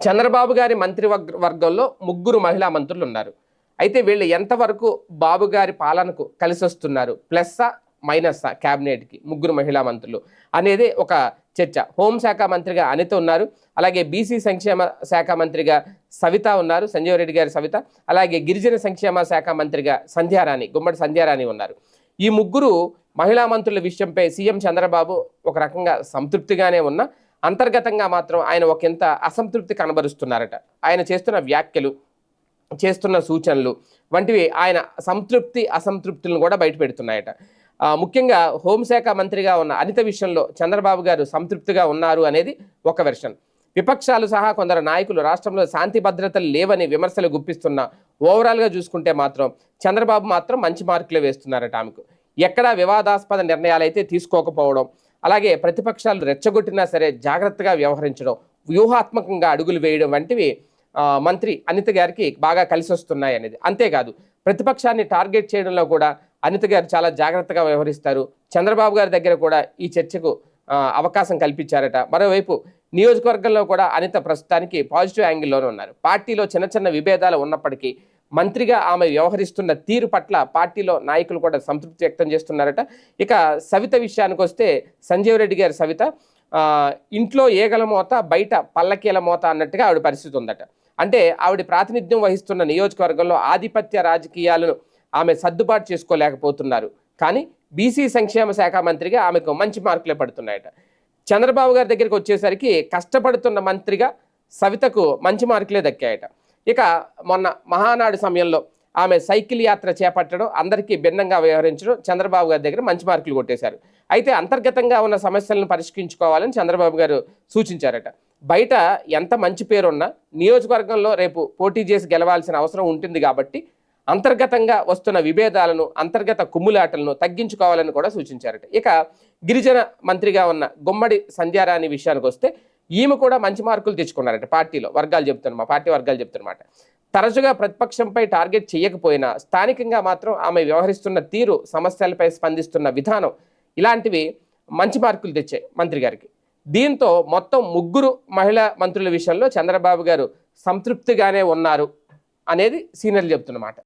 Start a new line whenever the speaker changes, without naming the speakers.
చంద్రబాబు గారి మంత్రి వర్గ- వర్గంలో ముగ్గురు మహిళా మంత్రులు ఉన్నారు అయితే వీళ్ళు ఎంతవరకు బాబు గారి పాలనకు కలిసి వస్తున్నారు? ప్లస్సా మైనస్సా క్యాబినెట్కి ముగ్గురు మహిళా మంత్రులు అనేది ఒక చర్చ. హోంశాఖ మంత్రిగా అనిత ఉన్నారు. అలాగే బీసీ సంక్షేమ శాఖ మంత్రిగా సవిత ఉన్నారు. సంజీవ్ రెడ్డి గారి సవిత. అలాగే గిరిజన సంక్షేమ శాఖ మంత్రిగా సంధ్యారాణి గుమ్మడి సంధ్యారాణి ఉన్నారు. ఈ ముగ్గురు మహిళా మంత్రుల విషయంపై సీఎం చంద్రబాబు ఒక రకంగా సంతృప్తిగానే ఉన్న. అంతర్గతంగా మాత్రం ఆయన ఒకంత అసంతృప్తి కనబరుస్తున్నారట. ఆయన చేస్తున్న వ్యాఖ్యలు చేస్తున్న సూచనలు వంటివి ఆయన సంతృప్తి అసంతృప్తులను కూడా బయటపెడుతున్నాయట ముఖ్యంగా హోంశాఖ మంత్రిగా ఉన్న అనిత విషయంలో చంద్రబాబు గారు సంతృప్తిగా ఉన్నారు అనేది ఒక వెర్షన్. విపక్షాలు సహా కొందరు నాయకులు రాష్ట్రంలో శాంతి భద్రతలు లేవని విమర్శలు గుప్పిస్తున్న ఓవరాల్గా చూసుకుంటే మాత్రం చంద్రబాబు మాత్రం మంచి మార్కులు వేస్తున్నారట ఆమెకు. ఎక్కడా వివాదాస్పద నిర్ణయాలు అయితే తీసుకోకపోవడం అలాగే ప్రతిపక్షాలు రెచ్చగొట్టినా సరే జాగ్రత్తగా వ్యవహరించడం వ్యూహాత్మకంగా అడుగులు వేయడం వంటివి మంత్రి అనిత గారికి బాగా కలిసి వస్తున్నాయి అనేది. అంతేకాదు ప్రతిపక్షాన్ని టార్గెట్ చేయడంలో కూడా అనిత గారు చాలా జాగ్రత్తగా వ్యవహరిస్తారు. చంద్రబాబు గారి దగ్గర కూడా ఈ చర్చకు అవకాశం కల్పించారట. మరోవైపు నియోజకవర్గంలో కూడా అనిత ప్రస్తుతానికి పాజిటివ్ యాంగిల్లోనే ఉన్నారు. పార్టీలో చిన్న చిన్న విభేదాలు ఉన్నప్పటికీ మంత్రిగా ఆమె వ్యవహరిస్తున్న తీరు పట్ల పార్టీలో నాయకులు కూడా సంతృప్తి వ్యక్తం చేస్తున్నారట. ఇక సవిత విషయానికి వస్తే సంజీవ్ రెడ్డి గారి సవిత ఇంట్లో ఏగల మోత బయట పల్లకీల మోత అన్నట్టుగా ఆవిడ పరిస్థితి ఉందట. అంటే ఆవిడ ప్రాతినిధ్యం వహిస్తున్న నియోజకవర్గంలో ఆధిపత్య రాజకీయాలను ఆమె సర్దుబాటు చేసుకోలేకపోతున్నారు. కానీ బీసీ సంక్షేమ శాఖ మంత్రిగా ఆమెకు మంచి మార్కులే పడుతున్నాయట. చంద్రబాబు గారి దగ్గరికి వచ్చేసరికి కష్టపడుతున్న మంత్రిగా సవితకు మంచి మార్కులే దక్కాయట. ఇక మొన్న మహానాడు సమయంలో ఆమె సైకిల్ యాత్ర చేపట్టడం అందరికీ భిన్నంగా వ్యవహరించడం చంద్రబాబు గారి దగ్గర మంచి మార్కులు కొట్టేశారు. అయితే అంతర్గతంగా ఉన్న సమస్యలను పరిష్కరించుకోవాలని చంద్రబాబు గారు సూచించారట. బయట ఎంత మంచి పేరున్నా నియోజకవర్గంలో రేపు పోటీ చేసి గెలవాల్సిన అవసరం ఉంటుంది కాబట్టి అంతర్గతంగా వస్తున్న విభేదాలను అంతర్గత కుమ్ములాటలను తగ్గించుకోవాలని కూడా సూచించారట. ఇక గిరిజన మంత్రిగా ఉన్న గుమ్మడి సంధ్యారాణి విషయానికి వస్తే ఈమె కూడా మంచి మార్కులు తెచ్చుకున్నారట పార్టీలో. వర్గాలు చెప్తున్న మా పార్టీ వర్గాలు చెప్తున్నమాట తరచుగా ప్రతిపక్షంపై టార్గెట్ చేయకపోయినా స్థానికంగా మాత్రం ఆమె వ్యవహరిస్తున్న తీరు సమస్యలపై స్పందిస్తున్న విధానం ఇలాంటివి మంచి మార్కులు తెచ్చాయి మంత్రి గారికి. దీంతో మొత్తం ముగ్గురు మహిళా మంత్రుల విషయంలో చంద్రబాబు గారు సంతృప్తిగానే ఉన్నారు అనేది సీనియర్లు చెప్తున్నమాట